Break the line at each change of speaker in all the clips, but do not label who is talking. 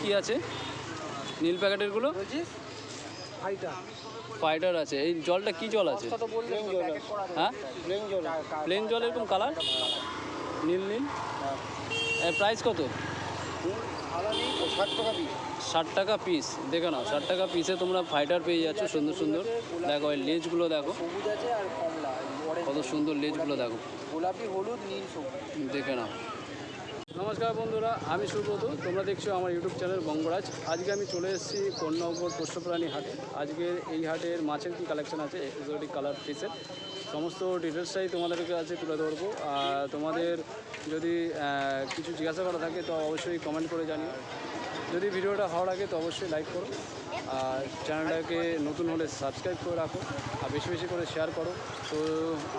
কি আছে? নীল প্যাকেটেরগুলো?
ফাইটার
আছে। এই জলটা কি জল আছে? হ্যাঁ?
প্লেন জল।
এরকম কালার নীল নীল? প্রাইস কত?
ষাট টাকা পিস
দেখো না ষাট টাকা পিসে তোমরা ফাইটার পেয়ে যাচ্ছ সুন্দর সুন্দর। দেখো এই লেজগুলো দেখো। কত সুন্দর লেজগুলো দেখো।
গোলাপি হলুদ নীল
দেখে নাও। নমস্কার বন্ধুরা, আমি সুব্রত, তোমরা দেখছ আমার ইউটিউব চ্যানেল বঙ্গরাজ। আজকে আমি চলে এসেছি কন্যাগর পোষ্যপ্রাণী হাটে। আজকে এই হাটের মাছের কি কালেকশন আছে এক্সোটিক কালার ফিসের সমস্ত ডিটেলসটাই তোমাদের কাছে তুলে ধরবো। আর তোমাদের যদি কিছু জিজ্ঞাসা করা থাকে, তো অবশ্যই কমেন্ট করে জানিও। যদি ভিডিওটা ভালো লাগে তো অবশ্যই লাইক করো। আর চ্যানেলটাকে নতুন হলে সাবস্ক্রাইব করে রাখো। আর বেশি বেশি করে শেয়ার করো। তো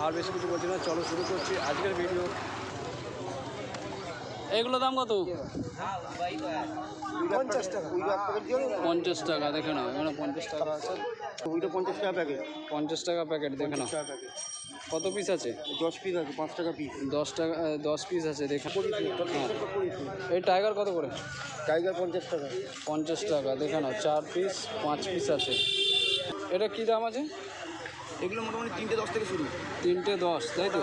আর বেশি কিছু বলছি না, চলো শুরু করছি আজকের ভিডিও এগুলো দাম কত?
পঞ্চাশ টাকা।
পঞ্চাশ টাকা দেখে নাও এখানে পঞ্চাশ টাকা আছে।
ওইটা পঞ্চাশ টাকা প্যাকেট
পঞ্চাশ টাকা প্যাকেট দেখে নাও। কত পিস আছে?
দশ পিস আছে পাঁচ টাকা পিস
দশ টাকা দশ পিস আছে দেখে এই টাইগার কত করে?
টাইগার পঞ্চাশ টাকা।
পঞ্চাশ টাকা দেখে নাও চার পিস পাঁচ পিস আছে। এটা কী দাম আছে?
এগুলো মোটামুটি তিনটে দশ থেকে শুরু।
তিনটে দশ তাই তো?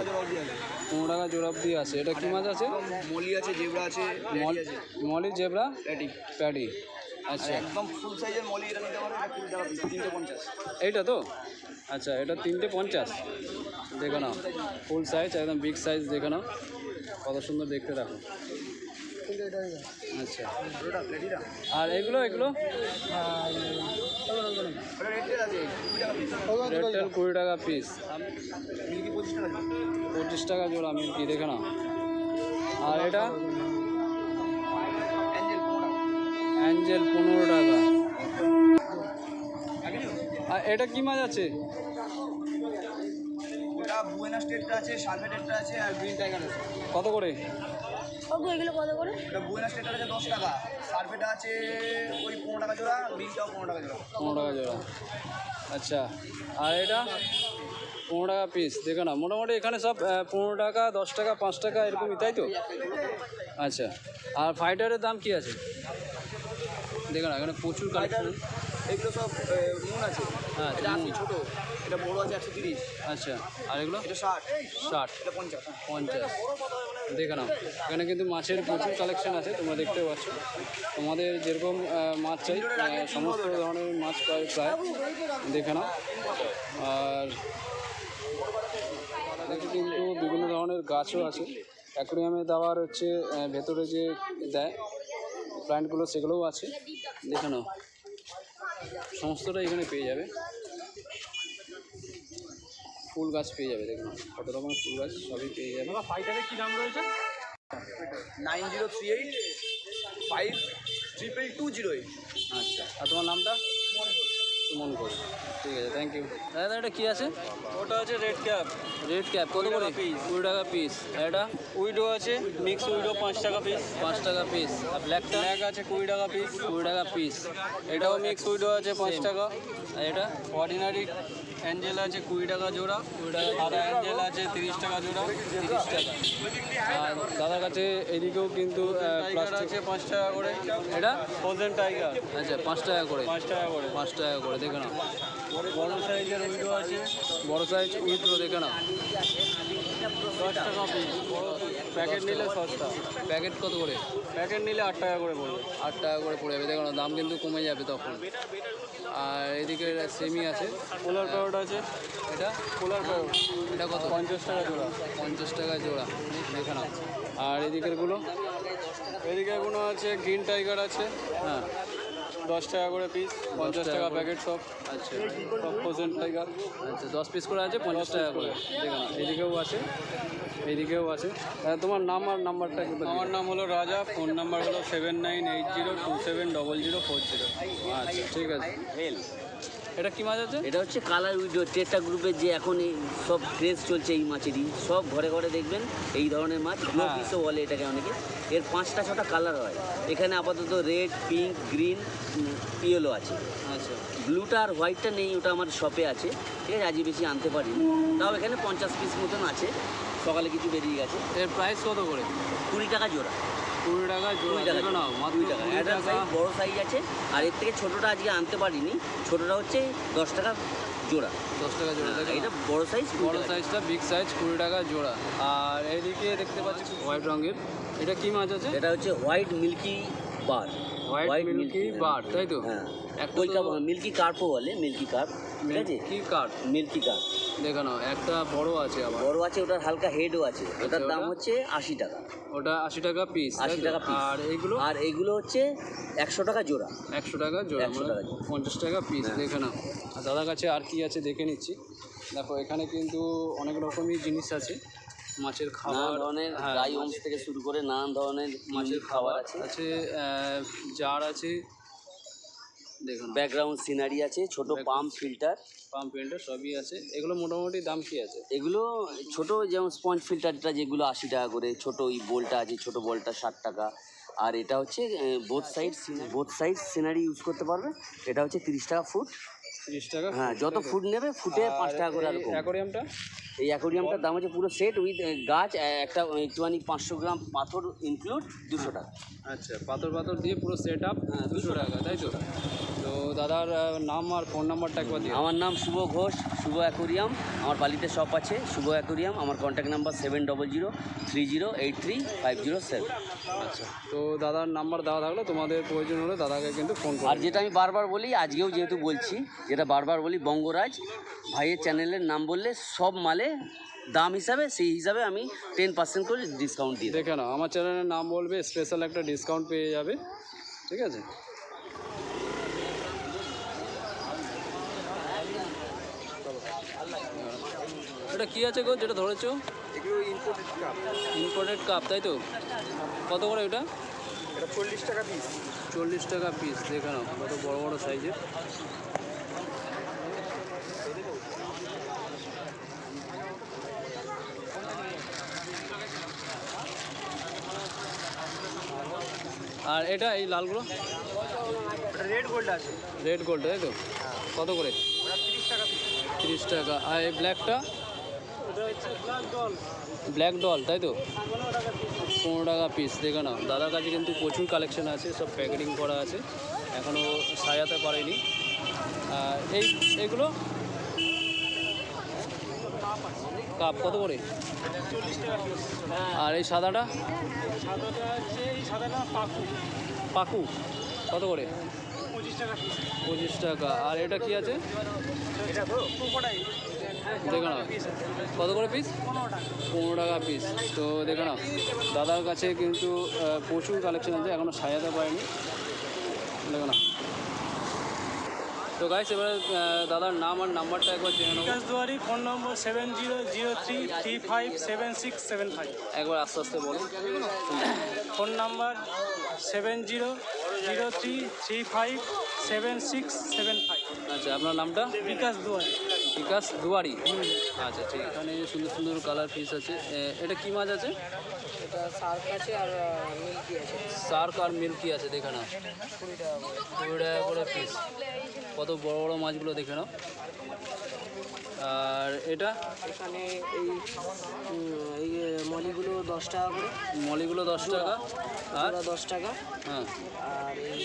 পনেরো টাকা জোড়াব দিয়ে আছে। এটা কী মাছ আছে?
মলি আছে জেবরা আছে
মলি জেবরা?
প্যাটি।
প্যাডি আচ্ছা।
একদম ফুল সাইজের মলি এটা নিতে পিস তিনটে পঞ্চাশ।
এইটা তো? আচ্ছা এটা তিনটে পঞ্চাশ। দেখে নাও। ফুল সাইজ একদম বিগ সাইজ দেখে নাও। কত সুন্দর দেখতে দেখো। আচ্ছা। আর এগুলো এগুলো?
কুড়ি টাকা পিস পঁচিশ টাকা
জোড়া মিল্কি দেখে নাও। আর এটা?
অ্যাঞ্জেল
অ্যাঞ্জেল
পনেরো টাকা?
আর এটা কি মাছ আছে। কত করে?
ওগো এগুলো কত করে?
এটা বুয়েনা স্টেটার আছে দশ টাকা। আছে ওই পনেরো টাকা জোড়া পনেরো টাকা জোড়া।
পনেরো টাকা জোড়া। আচ্ছা আর এটা? পনেরো টাকা পিস দেখো না মোটামুটি এখানে সব পনেরো টাকা দশ টাকা পাঁচ টাকা এরকমই তাই তো? আচ্ছা আর ফাইটারের দাম কি আছে? দেখো না এখানে প্রচুর কালেকশন
এগুলো সব নুন আছে।
হ্যাঁ,
এটা আশি। ছোটো এটা বড় আছে একশো তিরিশ।
আচ্ছা আর এগুলো?
এটা ষাট।
ষাট।
এটা পঞ্চাশ।
পঞ্চাশ। দেখে নাও এখানে কিন্তু মাছের প্রচুর কালেকশন আছে তোমরা দেখতে পাচ্ছ। তোমাদের যেরকম মাছ চাই সমস্ত ধরনের মাছ প্রায় প্রায়। দেখে নাও। আর কিন্তু বিভিন্ন ধরনের গাছও আছে। অ্যাকুরিয়ামে দেওয়ার হচ্ছে ভেতরে যে দেয় প্ল্যান্টগুলো সেগুলোও আছে। দেখে নাও। সমস্তটা এখানে পেয়ে যাবে। ফুল গাছ পেয়ে যাবে দেখুন কত রকমের ফুল গাছ সবই পেয়ে যাবে।
ফাইটারের কী দাম রয়েছে? Nine zero three eight five triple two zero eight
আচ্ছা আর তোমার নামটা? সুমন ঘোষ। ঠিক আছে থ্যাংক ইউ দাদা এটা কী আছে?
ওটা আছে রেড ক্যাপ
রেড ক্যাপ কত করে? কুড়ি টাকা পিস এটা?
উইডো আছে মিক্স উইডো পাঁচ টাকা পিস
পাঁচ টাকা পিস আর ব্ল্যাকটা
ব্ল্যাক আছে কুড়ি টাকা পিস
কুড়ি টাকা পিস
এটাও মিক্স উইডো আছে পাঁচ টাকা।
আর এটা?
অর্ডিনারি অ্যাঞ্জেল আছে কুড়ি টাকা জোড়া।
কুড়ি টাকা
সাদা অ্যাঞ্জেল আছে তিরিশ টাকা জোড়া।
তিরিশ টাকা। আর দাদার কাছে এদিকেও কিন্তু প্লাস্টিক
আছে পাঁচ টাকা করে।
এটা?
ফোজেন টাইগার
আচ্ছা পাঁচ টাকা করে।
পাঁচ টাকা করে।
পাঁচ টাকা করে। দেখে নাও।
বড় সাইজের উইডো আছে
বড় সাইজ উইথ্রো দেখে নাও।
দশ টাকা প্যাকেট নিলে সস্তা।
প্যাকেট কত করে?
প্যাকেট নিলে আট টাকা করে পড়বে।
আট টাকা করে পড়ে যাবে। দেখো না দাম কিন্তু কমে যাবে তখন। আর এদিকে সেমি আছে।
পোলার প্যারট আছে।
এটা?
পোলার প্যারট
এটা কত?
পঞ্চাশ টাকা জোড়া।
পঞ্চাশ টাকা জোড়া। দেখে নাও। আর এদিকেরগুলো?
এদিকে কোনো আছে গ্রিন টাইগার আছে।
হ্যাঁ।
দশ টাকা করে পিস পঞ্চাশ
টাকা
প্যাকেট সব।
আচ্ছা।
সব ফ্রোজেন টাইগার
আচ্ছা দশ পিস করে আছে পঞ্চাশ টাকা করে। এদিকেও আছে এদিকেও আছে। আহ, তোমার নাম আর নাম্বারটা
আমার নাম হলো রাজা ফোন নাম্বার হলো seven nine eight zero two seven double zero four zero
আচ্ছা ঠিক আছে। এটা কি মাছ আছে?
এটা হচ্ছে কালার উইডো টেটা গ্রুপের যে এখন এই সব ক্রেজ চলছে এই মাছেরই সব ঘরে ঘরে দেখবেন এই ধরনের মাছ গ্লো
হ্যাঁ।
পিসও বলে এটাকে অনেকে। এর পাঁচটা ছটা কালার হয়। এখানে আপাতত রেড পিঙ্ক গ্রিন ইয়েলো আছে।
আচ্ছা।
ব্লুটা আর হোয়াইটটা নেই ওটা আমার শপে আছে। ঠিক আছে আজই বেশি আনতে পারিনি। তাও এখানে পঞ্চাশ পিস মতন আছে। সকালে কিছু বেরিয়ে গেছে।
এর প্রাইস কত করে?
কুড়ি টাকা জোড়া।
কুড়ি টাকা জোড়া
কুড়ি টাকা কুড়ি টাকা।
কুড়ি
সাইজ বড় সাইজ আছে আর এর থেকে ছোটোটা আজকে আনতে পারিনি। ছোটোটা হচ্ছে দশ টাকা জোড়া।
দশ টাকা জোড়া
এটা? বড় সাইজ
বড় সাইজটা বিগ সাইজ কুড়ি টাকা জোড়া। আর এইদিকে দেখতে পাচ্ছি হোয়াইট রঙের। এটা কি মাছ আছে?
এটা হচ্ছে white milky bar
white milky bar তাই তো?
হ্যাঁ। কলকা মিল্কি কার্পও বলে মিল্কি কার্প ঠিক আছে?
কি কাঠ
মিল্কি কার্প
দেখো না একটা বড় আছে আবার।
বড় আছে ওটার হালকা হেডও আছে। ওটার দাম হচ্ছে আশি টাকা।
ওটা আশি টাকা পিস
আশি টাকা পিস
আর এইগুলো?
আর এইগুলো হচ্ছে একশো টাকা জোড়া।
একশো টাকা জোড়া
100
মানে। পঞ্চাশ টাকা পিস
হ্যাঁ।
দেখে নাও। আর দাদার কাছে আর কি আছে দেখে নিচ্ছি। দেখো এখানে কিন্তু অনেক রকমই জিনিস আছে। মাছের খাবার
ধরনের
হ্যাঁ,
ড্রাই হোমস থেকে শুরু করে নানান ধরনের
মাছের খাবার আছে। আছে জার আছে। দেখুন।
ব্যাকগ্রাউন্ড সিনারি আছে ছোট পাম্প ফিল্টার
পাম্প ফিল্টার সবই আছে। এগুলো মোটামুটি দাম কি আছে?
এগুলো ছোট যেমন স্পঞ্জ ফিল্টারটা যেগুলো আশি টাকা করে ছোট ওই বোলটা আছে ছোট বলটা ষাট টাকা। আর এটা হচ্ছে both side both side scenery use করতে পারবে। এটা হচ্ছে তিরিশ টাকা ফুট
তিরিশ টাকা
হ্যাঁ যত ফুট নেবে ফুটে পাঁচ টাকা করে আর
অ্যাকোরিয়ামটা
এই অ্যাকোরিয়ামটার দাম হচ্ছে পুরো সেট উইথ গাছ একটা একটুখানি পাঁচশো গ্রাম পাথর ইনক্লুড দুশো টাকা।
আচ্ছা পাথর পাথর দিয়ে পুরো সেট আপ
হ্যাঁ,
দুশো টাকা তাই তো? তো দাদার নাম আর ফোন নাম্বারটা একবার দিয়ে
আমার নাম শুভ ঘোষ শুভ অ্যাকোরিয়াম। আমার বালিতে শপ আছে শুভ অ্যাকোরিয়াম। আমার contact number seven double zero three zero eight three five zero seven
আচ্ছা তো দাদার নাম্বার দেওয়া থাকলে তোমাদের প্রয়োজন হলে দাদাকে কিন্তু ফোন
আর যেটা আমি বারবার বলি আজকেও যেহেতু বলছি যেটা বারবার বলি বঙ্গরাজ ভাইয়ের চ্যানেলের নাম বললে সব মালে দাম হিসাবে সেই হিসাবে আমি টেন পার্সেন্ট করে ডিসকাউন্ট দিই
দেখে নাও আমার চ্যানেলের নাম বলবে স্পেশাল একটা ডিসকাউন্ট পেয়ে যাবে ঠিক আছে? এটা কি আছে গো যেটা ধরেছো?
ইম্পোর্টেড কাপ
তাই তো? কত করে এটা?
চল্লিশ টাকা পিস
চল্লিশ টাকা পিস দেখে নাও কত বড় বড় সাইজের আর এটা এই লালগুলো?
রেড গোল্ড আছে।
রেড গোল্ড তাই তো? কত করে?
তিরিশ টাকা
তিরিশ টাকা। আর এই ব্ল্যাকটা ব্ল্যাক ডল, তাই তো? পনেরো টাকা পিস দেখে নাও। দাদার কাছে কিন্তু প্রচুর কালেকশন আছে, সব প্যাকেটিং করা আছে। এখনও সাজাতে পারেনি। এই এইগুলো কাপ, কত করে? আর এই সাদাটা?
পাকু।
কত করে?
পঁচিশ টাকা।
আর এটা কি আছে? দেখো না কত করে পিস পনেরো টাকা পিস তো দেখো না দাদার কাছে কিন্তু প্রচুর কালেকশন আছে এখনও সাজাতে পারেনি। দেখো না। তো গাইস এবার দাদার নাম আর নাম্বারটা একবার জেনে নেব।
Bikash Duari phone number seven zero zero three three five seven six seven five
একবার আস্তে আস্তে বলো।
Phone number seven zero zero three three five seven six seven five
আচ্ছা আপনার নামটা?
বিকাশ দুয়ারি।
বিকাশ দুয়ারি। আচ্ছা ঠিক এখানে সুন্দর সুন্দর কালার পিস আছে। এটা কি মাছ আছে?
এটা আছে আর মিল্কি আছে।
শার্ক আর মিল্কি আছে দেখে নাও।
করে।
কুড়ি টাকা করে পিস কত বড় বড় মাছগুলো দেখে নাও। আর এটা?
এখানে এই এই মলিগুলো দশ টাকা করে।
মলিগুলো দশ টাকা। আর?
দশ টাকা।
হ্যাঁ।
আর এই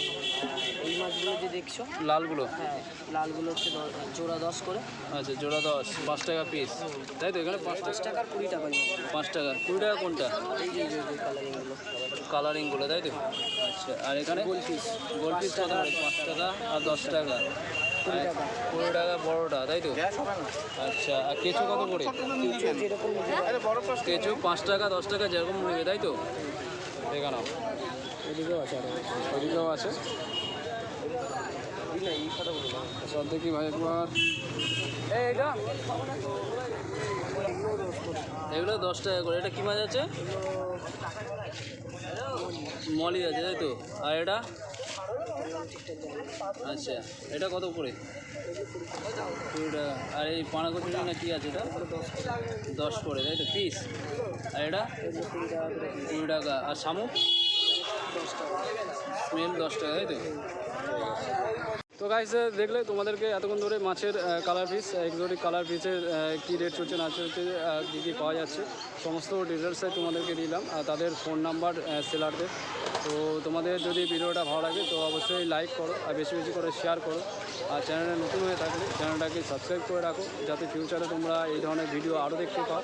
এই মাছগুলো যে দেখছ?
লালগুলো?
হ্যাঁ লালগুলো হচ্ছে জোড়া দশ করে।
আচ্ছা জোড়া দশ পাঁচ টাকা পিস তাই তো এখানে পাঁচ
পাঁচ
টাকা?
টাকা আর কুড়ি টাকা
পাঁচ টাকা কুড়ি টাকা কোনটা?
এই যে যে কালারিংগুলো
কালারিংগুলো তাই তো? আচ্ছা আর এখানে? গোল পিস গোল পিস কত পাঁচ টাকা আর দশ টাকা। কুড়ি টাকা। বড়োটা তাই তো? আচ্ছা আর কেঁচো কত করে? কেঁচো পাঁচ টাকা দশ টাকা যেরকম নেবে তাই তো? দেখে নাও।
এদিকেও আছে আরও
ওদিকেও আছে। সব দেখি ভাই একবার। এগুলো দশ টাকা করে। এটা কি মাছ আছে? মলি আছে তাই তো? আর এটা? আচ্ছা এটা কত করে? আর এই পানা কচুরি না কি আছে এটা? দশ করে, তাই তো? পিস? আর এটা? কুড়ি টাকা। আর শামুক? স্মেল দশ টাকা, তাই তো? তো গাইস দেখলে তোমাদেরকে এতক্ষণ ধরে মাছের কালার পিস এক্সোটিক কালার পিসের কী রেট চলছে না চলছে কী কী পাওয়া যাচ্ছে, সমস্ত ডিটেলসে তোমাদেরকে দিলাম। আর তাদের ফোন নাম্বার সেলারদের তো তোমাদের যদি ভিডিওটা ভালো লাগে, তো অবশ্যই লাইক করো আর বেশি বেশি করে শেয়ার করো। আর চ্যানেলে নতুন হয়ে থাকলে চ্যানেলটাকে সাবস্ক্রাইব করে রাখো, যাতে ফিউচারে তোমরা এই ধরনের ভিডিও আরও দেখতে পাও।